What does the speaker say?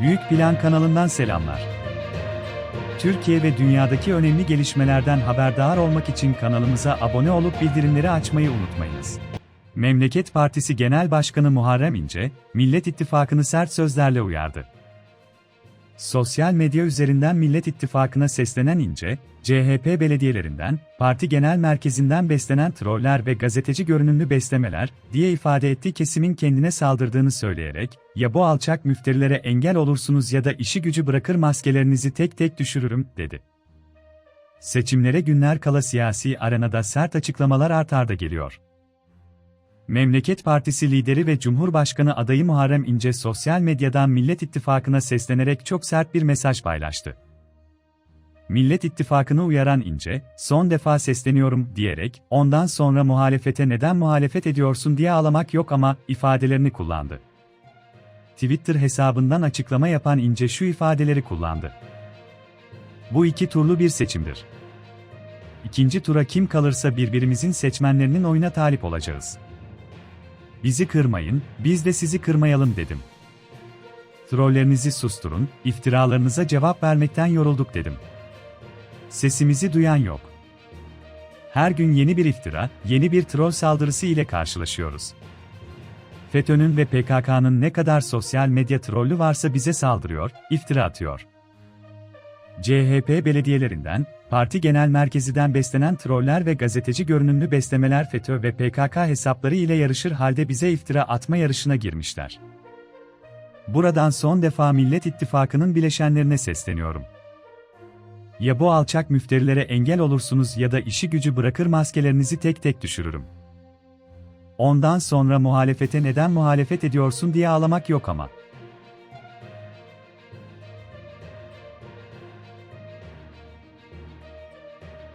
Büyük Plan kanalından selamlar. Türkiye ve dünyadaki önemli gelişmelerden haberdar olmak için kanalımıza abone olup bildirimleri açmayı unutmayınız. Memleket Partisi Genel Başkanı Muharrem İnce, Millet İttifakı'nı sert sözlerle uyardı. Sosyal medya üzerinden Millet İttifakı'na seslenen İnce, CHP belediyelerinden, parti genel merkezinden beslenen troller ve gazeteci görünümlü beslemeler diye ifade ettiği kesimin kendine saldırdığını söyleyerek, ya bu alçak müfterilere engel olursunuz ya da işi gücü bırakır maskelerinizi tek tek düşürürüm, dedi. Seçimlere günler kala siyasi arenada sert açıklamalar art arda geliyor. Memleket Partisi lideri ve Cumhurbaşkanı adayı Muharrem İnce sosyal medyadan Millet İttifakı'na seslenerek çok sert bir mesaj paylaştı. Millet İttifakı'nı uyaran İnce, son defa sesleniyorum diyerek, ondan sonra muhalefete neden muhalefet ediyorsun diye ağlamak yok ama ifadelerini kullandı. Twitter hesabından açıklama yapan İnce şu ifadeleri kullandı. Bu iki turlu bir seçimdir. İkinci tura kim kalırsa birbirimizin seçmenlerinin oyuna talip olacağız. Bizi kırmayın, biz de sizi kırmayalım dedim. Trollerinizi susturun, iftiralarınıza cevap vermekten yorulduk dedim. Sesimizi duyan yok. Her gün yeni bir iftira, yeni bir troll saldırısı ile karşılaşıyoruz. FETÖ'nün ve PKK'nın ne kadar sosyal medya trollü varsa bize saldırıyor, iftira atıyor. CHP belediyelerinden, parti genel merkeziden beslenen troller ve gazeteci görünümlü beslemeler FETÖ ve PKK hesapları ile yarışır halde bize iftira atma yarışına girmişler. Buradan son defa Millet İttifakı'nın bileşenlerine sesleniyorum. Ya bu alçak müfterilere engel olursunuz ya da işi gücü bırakır maskelerinizi tek tek düşürürüm. Ondan sonra muhalefete neden muhalefet ediyorsun diye ağlamak yok ama.